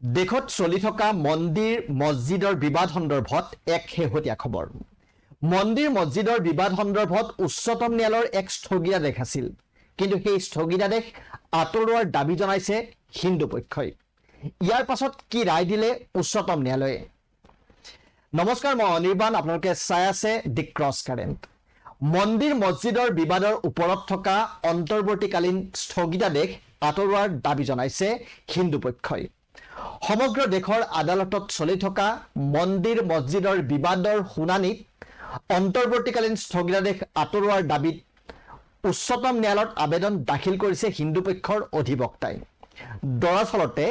দেশত চলি থকা মন্দিৰ মছজিদৰ বিবাদ সন্দৰ্ভত এক শেহতীয়া খবৰ। মন্দিৰ মছজিদৰ বিবাদ সন্দৰ্ভত উচ্চতম ন্যায়ালয়ৰ এক স্থগিতাদেশ আছিল। কিন্তু সেই স্থগিতাদেশ আঁতৰোৱাৰ দাবী জনাইছে হিন্দু পক্ষই। ইয়াৰ পাছত কি ৰায় দিলে উচ্চতম ন্যায়ালয়ে? নমস্কাৰ মই অনিৰ্বাণ আপোনালোকে চাই আছে দি ক্ৰছ কাৰেণ্ট। মন্দিৰ মছজিদৰ বিবাদৰ ওপৰত থকা অন্তৰ্বৰ্তীকালীন স্থগিতাদেশ আঁতৰোৱাৰ দাবী জনাইছে হিন্দু পক্ষই। সমগ্ৰ দেশৰ আদালতত চলি থকা মন্দিৰ মছজিদৰ বিবাদৰ শুনানিত অন্তৰ্বৰ্তীকালীন স্থগিতাদেশ আঁতৰোৱাৰ দাবীত উচ্চতম ন্যায়ালয়ত আবেদন দাখিল কৰিছে হিন্দু পক্ষৰ অধিবক্তাই। দৰাচলতে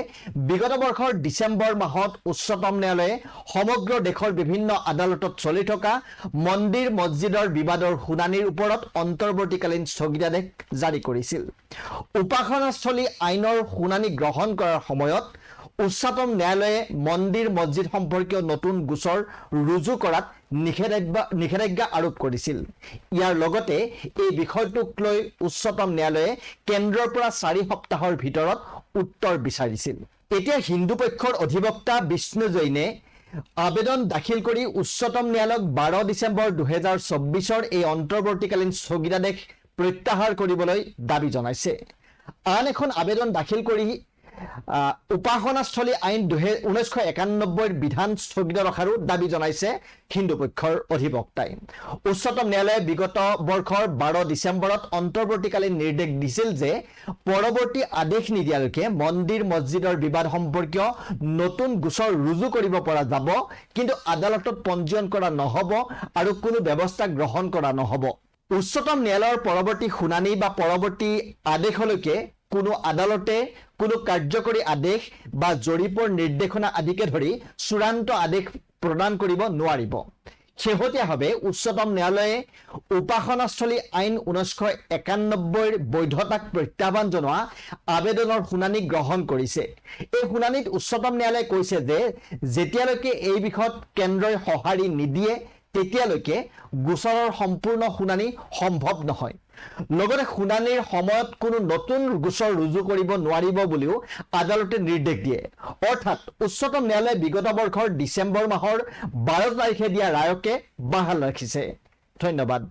বিগত বৰ্ষৰ ডিচেম্বৰ মাহত উচ্চতম ন্যায়ালয়ে সমগ্ৰ দেশৰ বিভিন্ন আদালতত চলি থকা মন্দিৰ মছজিদৰ বিবাদৰ শুনানিৰ ওপৰত অন্তৰ্বৰ্তীকালীন স্থগিতাদেশ জাৰি কৰিছিল। উপাসনাস্থলী আইনৰ শুনানি গ্ৰহণ কৰাৰ সময়ত উচ্চতম ন্যায়ালয়ে মন্দিৰ মছজিদ সম্পৰ্কীয় নতুন গোচৰ ৰুজু কৰাত নিষেধাজ্ঞা নিষেধাজ্ঞা আৰোপ কৰিছিল। ইয়াৰ লগতে এই বিষয়টোক লৈ উচ্চতম ন্যায়ালয়ে কেন্দ্ৰৰ পৰা চাৰি সপ্তাহৰ ভিতৰত উত্তৰ বিচাৰিছিল। এতিয়া হিন্দু পক্ষৰ অধিবক্তা বিষ্ণু জৈনে আবেদন দাখিল কৰি উচ্চতম ন্যায়ালয়ক বাৰ ডিচেম্বৰ দুহেজাৰ চৌব্বিছৰ এই অন্তৰ্বৰ্তীকালীন স্থগিতাদেশ প্ৰত্যাহাৰ কৰিবলৈ দাবী জনাইছে। আন এখন আবেদন দাখিল কৰি উপাসনাস্থলী আইন দুহে ঊনৈছশ একানব্বৈৰ বিধান স্থগিত ৰখাৰো দাবী জনাইছে হিন্দু পক্ষৰ অধিবক্তাই। উচ্চতম ন্যায়ালয়ে বিগত বৰ্ষৰ বাৰ ডিচেম্বৰত অন্তৰ্বৰ্তীকালীন নিৰ্দেশ দিছিল যে পৰৱৰ্তী আদেশ নিদিয়ালৈকে মন্দিৰ মছজিদৰ বিবাদ সম্পৰ্কীয় নতুন গোচৰ ৰুজু কৰিব পৰা যাব কিন্তু আদালতত পঞ্জীয়ন কৰা নহ'ব আৰু কোনো ব্যৱস্থা গ্ৰহণ কৰা নহ'ব। উচ্চতম ন্যায়ালয়ৰ পৰৱৰ্তী শুনানি বা পৰৱৰ্তী আদেশলৈকে কোনো আদালতে কোনো কাৰ্যকৰী আদেশ বা জৰীপৰ নিৰ্দেশনা আদিকে ধৰি চূড়ান্ত আদেশ প্ৰদান কৰিব নোৱাৰিব। শেহতীয়াভাৱে উচ্চতম ন্যায়ালয়ে উপাসনাস্থলী আইন ঊনৈছশ একানব্বৈৰ বৈধতাক প্ৰত্যাহ্বান জনোৱা আবেদনৰ শুনানি গ্ৰহণ কৰিছে। এই শুনানিত উচ্চতম ন্যায়ালয়ে কৈছে যে, যেতিয়ালৈকে এই বিষয়ত কেন্দ্ৰই সঁহাৰি নিদিয়ে তেতিয়ালৈকে গোচৰৰ সম্পূৰ্ণ শুনানি সম্ভৱ নহয়। লগতে শুনানিৰ সময়ত কোনো নতুন গোচৰ ৰুজু কৰিব নোৱাৰিব বুলিও আদালতে নিৰ্দেশ দিয়ে। অৰ্থাৎ উচ্চতম ন্যায়ালয়ে বিগত বৰ্ষৰ ডিচেম্বৰ মাহৰ বাৰ তাৰিখে দিয়া ৰায়কে বাহাল ৰাখিছে। ধন্যবাদ।